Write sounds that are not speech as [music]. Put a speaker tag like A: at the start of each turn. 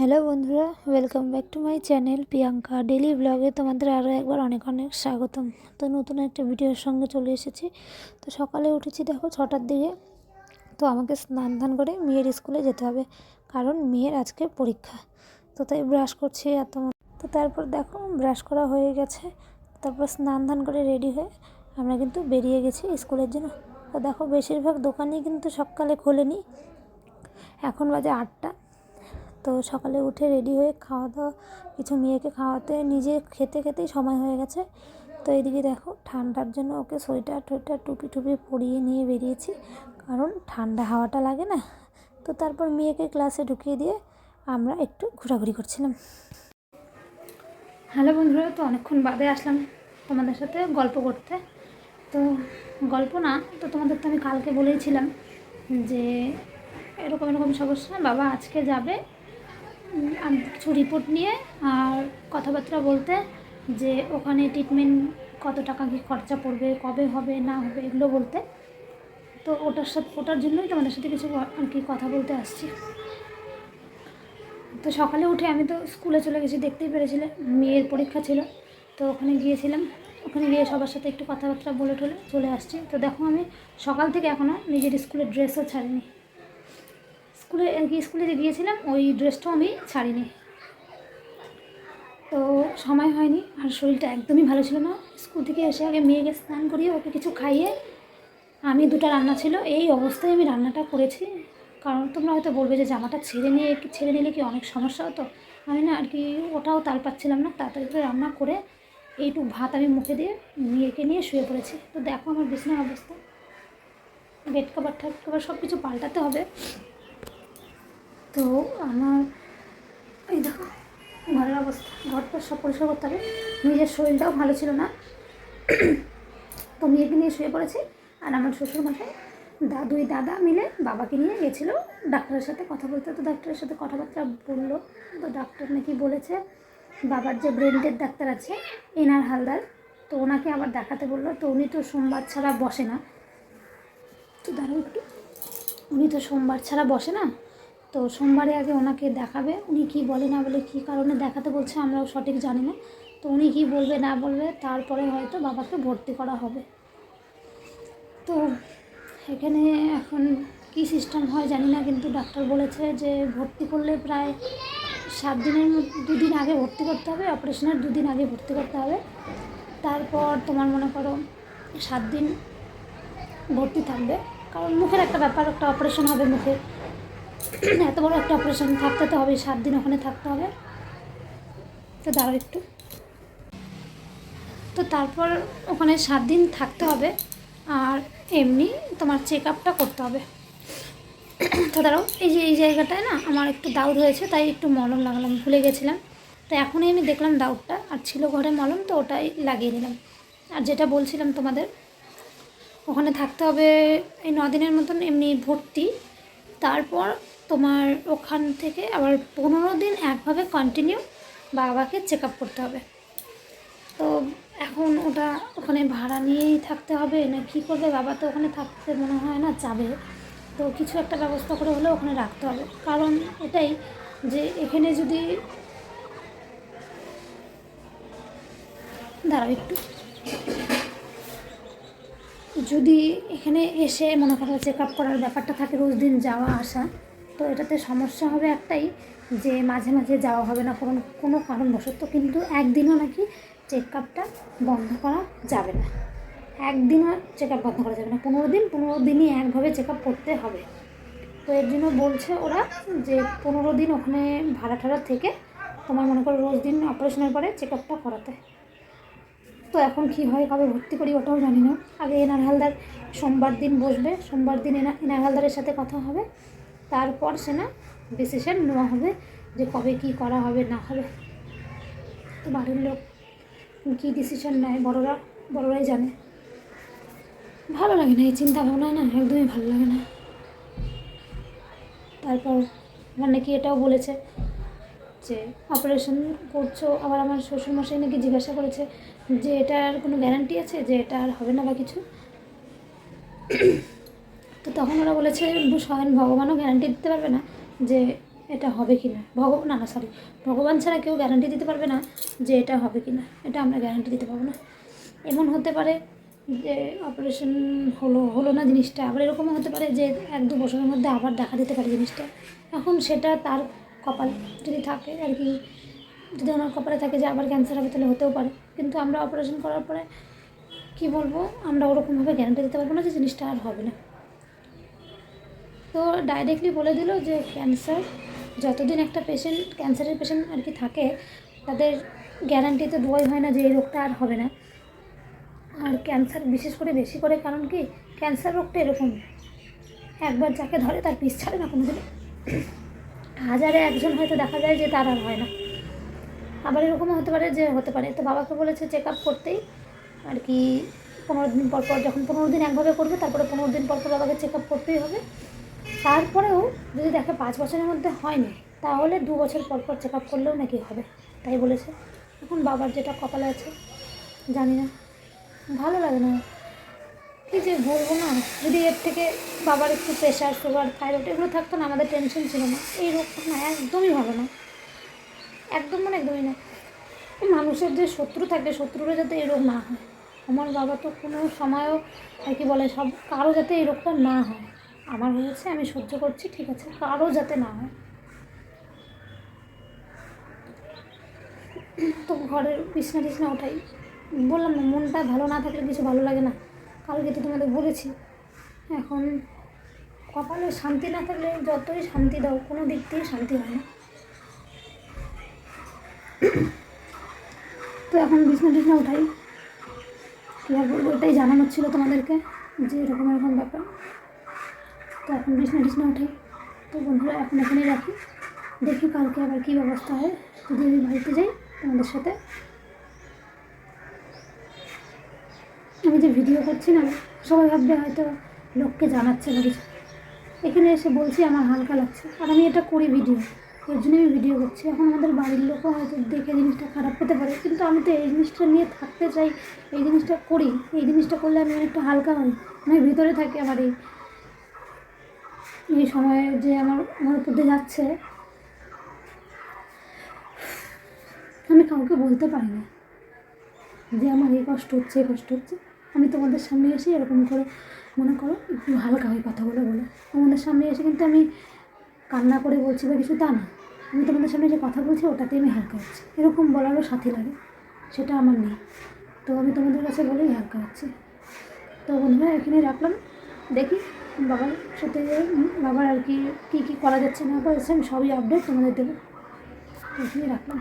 A: Hello বন্ধুরা welcome back to my channel Priyanka daily ব্লগে তোমাদের আরও একবার অনেক অনেক স্বাগতম। তো নতুন একটা ভিডিওর সঙ্গে চলে এসেছি। তো সকালে উঠেছি দেখো ছটার দিকে। তো আমাকে স্নান ধান করে মেয়ের স্কুলে যেতে হবে, কারণ মেয়ের আজকে পরীক্ষা। তো তাই ব্রাশ করছি তোমার তো তারপর দেখো ব্রাশ করা হয়ে গেছে। তারপর স্নান ধান করে রেডি হয়ে আমরা কিন্তু বেরিয়ে গেছি স্কুলের জন্য। তো দেখো বেশিরভাগ দোকানই কিন্তু সকালে খোলেনি। এখন বাজে আটটা। তো সকালে উঠে রেডি হয়ে খাওয়া দাওয়া কিছু মেয়েকে খাওয়াতে নিজে খেতে খেতেই সময় হয়ে গেছে। তো এদিকে দেখো, ঠান্ডার জন্য ওকে সোয়েটার টোয়েটার টুপি টুপি পরিয়ে নিয়ে বেরিয়েছি। কারণ ঠান্ডা হাওয়াটা লাগে না। তো তারপর মেয়েকে ক্লাসে ঢুকিয়ে দিয়ে আমরা একটু ঘোরাঘুরি করছিলাম। হ্যালো বন্ধুরা, তো অনেকক্ষণ বাদে আসলাম তোমাদের সাথে গল্প করতে। তো গল্প না, তো তোমাদের তো আমি কালকে বলেইছিলাম যে এরকম এরকম সমস্যা, বাবা আজকে যাবে কিছু রিপোর্ট নিয়ে আর কথাবার্তা বলতে যে ওখানে ট্রিটমেন্ট কত টাকা কী খরচা পড়বে, কবে হবে, না হবে, এগুলো বলতে। তো ওটার সাথে, ওটার জন্যই তোমাদের সাথে কিছু আর কি কথা বলতে আসছি। তো সকালে উঠে আমি তো স্কুলে চলে গেছি, দেখতেই পেরেছিলে, মেয়ের পরীক্ষা ছিল। তো ওখানে গিয়েছিলাম, ওখানে গিয়ে সবার সাথে একটু কথাবার্তা বলে টলে চলে আসছি। তো দেখো আমি সকাল থেকে এখনও নিজের স্কুলের ড্রেসও ছাড়িনি। স্কুলে স্কুলে যে গিয়েছিলাম, ওই ড্রেসটাও আমি ছাড়িনি। তো সময় হয়নি, আর শরীরটা একদমই ভালো ছিল না। স্কুল থেকে এসে আগে মেয়েকে স্নান করিয়ে, ওকে কিছু খাইয়ে আমি দুটো রান্না ছিল। এই অবস্থায় আমি রান্নাটা করেছি। কারণ তোমরা হয়তো বলবে যে জামাটা ছেড়ে নিয়ে, কি ছেড়ে নিলে কি অনেক সমস্যা হতো? আমি না আর কি, ওটাও তাল পাচ্ছিলাম না। তাড়াতাড়ি করে রান্না করে এইটুকু ভাত আমি মুখে দিয়ে মেয়েকে নিয়ে শুয়ে পড়েছি। তো দেখো আমার বিছানার অবস্থা। বেড কাভার ঠাট কাভার সব কিছু পাল্টাতে হবে। তো আমার, এই দেখো ঘরের অবস্থা। ঘরটা সব পরিষ্কার করতে হবে। নিজের শরীরটাও ভালো ছিল না। তো মেয়েকে নিয়ে শুয়ে পড়েছি। আর আমার শ্বশুর মশাই দাদুই দাদা মিলে বাবাকে নিয়ে গেছিল ডাক্তারের সাথে কথা বলতে। তো ডাক্তারের সাথে কথাবার্তা বলল। তো ডাক্তার নাকি বলেছে, বাবার যে ব্রেনটের ডাক্তার আছে, এনার হালদার, তো ওনাকে আবার দেখাতে বলল। তো উনি তো সোমবার ছাড়া বসে না। তো দাঁড়াও একটু। উনি তো সোমবার ছাড়া বসে না? তো সোমবারে আগে ওনাকে দেখাবে। উনি কি বলে না বলে কী কারণে দেখাতে বলছে আমরাও সঠিক জানি না। তো উনি কী বলবে না বলবে তারপরে হয়তো বাবাকে ভর্তি করা হবে। তো এখানে এখন কী সিস্টেম হয় জানি না, কিন্তু ডাক্তার বলেছে যে ভর্তি করলে প্রায় সাত দিনের দুদিন আগে ভর্তি করতে হবে, অপারেশনের দুদিন আগে ভর্তি করতে হবে। তারপর তোমার মনে করো সাত দিন ভর্তি থাকবে। কারণ মুখের একটা ব্যাপার, একটা অপারেশন হবে মুখে। [clears throat] এত বড় একটা অপারেশন থাকতে তো হবে, সাত দিন ওখানে থাকতে হবে। তো দাঁড়াও একটু। তো তারপর ওখানে সাত দিন থাকতে হবে, আর এমনি তোমার চেক আপটা করতে হবে। [clears throat] তো দাঁড়াও, এই যে, এই জায়গাটায় না আমার একটু দাউদ হয়েছে, তাই একটু মলম লাগালাম, ভুলে গেছিলাম। তো এখনই আমি দেখলাম দাউদটা, আর ছিল ঘরে মলম, তো ওটাই লাগিয়ে নিলাম। আর যেটা বলছিলাম তোমাদের, ওখানে থাকতে হবে এই দিনের মতন এমনি ভর্তি। তারপর তোমার ওখান থেকে আবার পনেরো দিন একভাবে কন্টিনিউ বাবাকে চেক আপ করতে হবে। তো এখন ওটা ওখানে ভাড়া নিয়েই থাকতে হবে, না কী করবে? বাবা তো ওখানে থাকতে মনে হয় না যাবে। তো কিছু একটা ব্যবস্থা করে হলে ওখানে রাখতে হবে। কারণ এটাই যে এখানে যদি দাঁড়াও একটু। যদি এখানে এসে মনে করো চেক আপ করার ব্যাপারটা থাকে, রোজ দিন যাওয়া আসা তো এটাতে সমস্যা হবে একটাই যে মাঝে মাঝে যাওয়া হবে না, কোনো কোনো কারণবশত কিন্তু একদিনও নাকি চেক আপটা বন্ধ করা যাবে না। একদিনও চেক আপ বন্ধ করা যাবে না, পনেরো দিন, পনেরো দিনই একভাবে চেক আপ করতে হবে। তো এর জন্য বলছে ওরা যে পনেরো দিন ওখানে ভাড়া ঠাড়া থেকে তোমার মনে করো রোজ দিন অপারেশনের পরে চেক আপটা করাতে। তো এখন কি হয়, কবে ভর্তি করি ওটাও জানি না। আগে এনার হালদার সোমবার দিন বসবে, সোমবার দিন এনা, এনার হালদারের সাথে কথা হবে। তারপর সে না ডিসিশন নেওয়া হবে যে কবে কি করা হবে, না হবে। তো বাড়ির লোক কী ডিসিশন নেয়, বড়রা, বড়রাই জানে। ভালো লাগে না, এই চিন্তা ভাবনা না একদমই ভালো লাগে না। তারপর আমার নাকি এটাও বলেছে যে অপারেশন করছ? আবার আমার শ্বশুরমশাই নাকি জিজ্ঞাসা করেছে যে, এটার কোনো গ্যারান্টি আছে যে এটা আর হবে না বা কিছু? তো তখন ওরা বলেছে স্বয়ং ভগবানও গ্যারান্টি দিতে পারবে না যে এটা হবে কি না। ভগবান, না না সরি ভগবান ছাড়া কেউ গ্যারান্টি দিতে পারবে না যে এটা হবে কি না। এটা আমরা গ্যারান্টি দিতে পারব না। এমন হতে পারে যে অপারেশন হলো হলো না জিনিসটা। আবার এরকমও হতে পারে যে এক দু বছরের মধ্যে আবার দেখা দিতে পারে জিনিসটা। এখন সেটা তার কপাল। যদি থাকে আর কি, যদি ওনার কপালে থাকে যে আবার ক্যান্সার হবে তাহলে হতেও পারে। কিন্তু আমরা অপারেশন করার পরে কি বলব? আমরা ওরকমভাবে গ্যারান্টি দিতে পারব না যে জিনিসটা আর হবে না। তো ডাইরেক্টলি বলে দিল যে ক্যান্সার যতদিন একটা পেশেন্ট ক্যান্সারের পেশেন্ট আর কি থাকে, তাদের গ্যারান্টিতে দোয়াই হয় না যে এই রোগটা আর হবে না। আর ক্যান্সার বিশেষ করে বেশি করে কারণ কি ক্যান্সার রোগটা এরকম, একবার যাকে ধরে তার পিস ছাড়ে না কোনো দিনও হাজারে একজন হয়তো দেখা যায় যে তার আর হয় না। আবার এরকমও হতে পারে যে হতে পারে। তো বাবাকে বলেছে চেক আপ করতেই আর কি, পনেরো দিন পর পর, যখন পনেরো দিন একভাবে করবে, তারপরে পনেরো দিন পর পর বাবাকে চেক আপ করতেই হবে। তারপরেও যদি দেখে পাঁচ বছরের মধ্যে হয়নি, তাহলে দু বছর পর পর চেক আপ করলেও নাকি হবে। তাই বলেছে। এখন বাবার যেটা কপালে আছে, জানি না। ভালো লাগে না। কি যে বলব না, যদি এর থেকে বাবার একটু প্রেশার সুগার থাইরয়েড এগুলো থাকতো না, আমাদের টেনশন ছিল না। এই রোগটা না, একদমই ভালো না। একদম মানে একদমই না। মানুষের যে শত্রু থাকে শত্রুরা যাতে এই রোগ না হয়। আমার বাবা তো কোনো সময়ও, আর কি বলে, সব কারও যাতে এই রোগটা না হয়। আমার হয়েছে, আমি সহ্য করছি, ঠিক আছে। কারও যাতে না হয়। তো ঘরের বিছনা টিছনা ওঠাই। বললাম না, মনটা ভালো না থাকলে কিছু ভালো লাগে না। কালকে তো তোমাদের বলেছি। এখন কপালে শান্তি না থাকলে যতই শান্তি দাও, কোনো দিক দিয়ে শান্তি হয় না। তো এখন বিছনা টিছনা উঠাই কী আর বলব, এটাই জানানোর ছিল তোমাদেরকে যে এরকম এরকম ব্যাপার। তো এখন বিছনা টিছনা উঠাই তো বন্ধুরা, এখন এখানেই রাখি। দেখি কালকে আবার কী ব্যবস্থা হয়। যদি আমি বাড়িতে যাই তোমাদের সাথে। আমি যে ভিডিও করছি না সবাই ভাববে হয়তো লোককে জানাচ্ছে কিছু। এখানে এসে বলছি আমার হালকা লাগছে। আর আমি এটা করি ভিডিও এর জন্য আমি ভিডিও করছি। এখন আমাদের বাড়ির লোকও হয়তো দেখে জিনিসটা খারাপ পেতে পারে। কিন্তু আমি তো এই জিনিসটা নিয়ে থাকতে চাই, এই জিনিসটা করি। এই জিনিসটা করলে আমি অনেকটা হালকা হই। আমি ভিতরে থাকি আমার এই এই সময়ে যে আমার আমার উপর যাচ্ছে, আমি কাউকে বলতে পারি না যে আমার এই কষ্ট হচ্ছে, এই কষ্ট হচ্ছে। আমি তোমাদের সামনে এসে এরকম করে, মনে করো, একটু হালকা হয় কথাগুলো বলে তোমাদের সামনে এসে কিন্তু আমি কান্না করে বলছি বা কিছু তা না। আমি তোমাদের সামনে যে কথা বলছি, ওটাতেই আমি হালকা হচ্ছি। এরকম বলারও সাথী লাগে, সেটা আমার নেই। তো আমি তোমাদের কাছে বলেই হালকা হচ্ছি। তো বন্ধুরা এখানে রাখলাম। দেখি বাবার সাথে বাবার আর কি, কী কী করা যাচ্ছে না করা যাচ্ছে আমি সবই আপডেট তোমাদের দেবো। রাখলাম।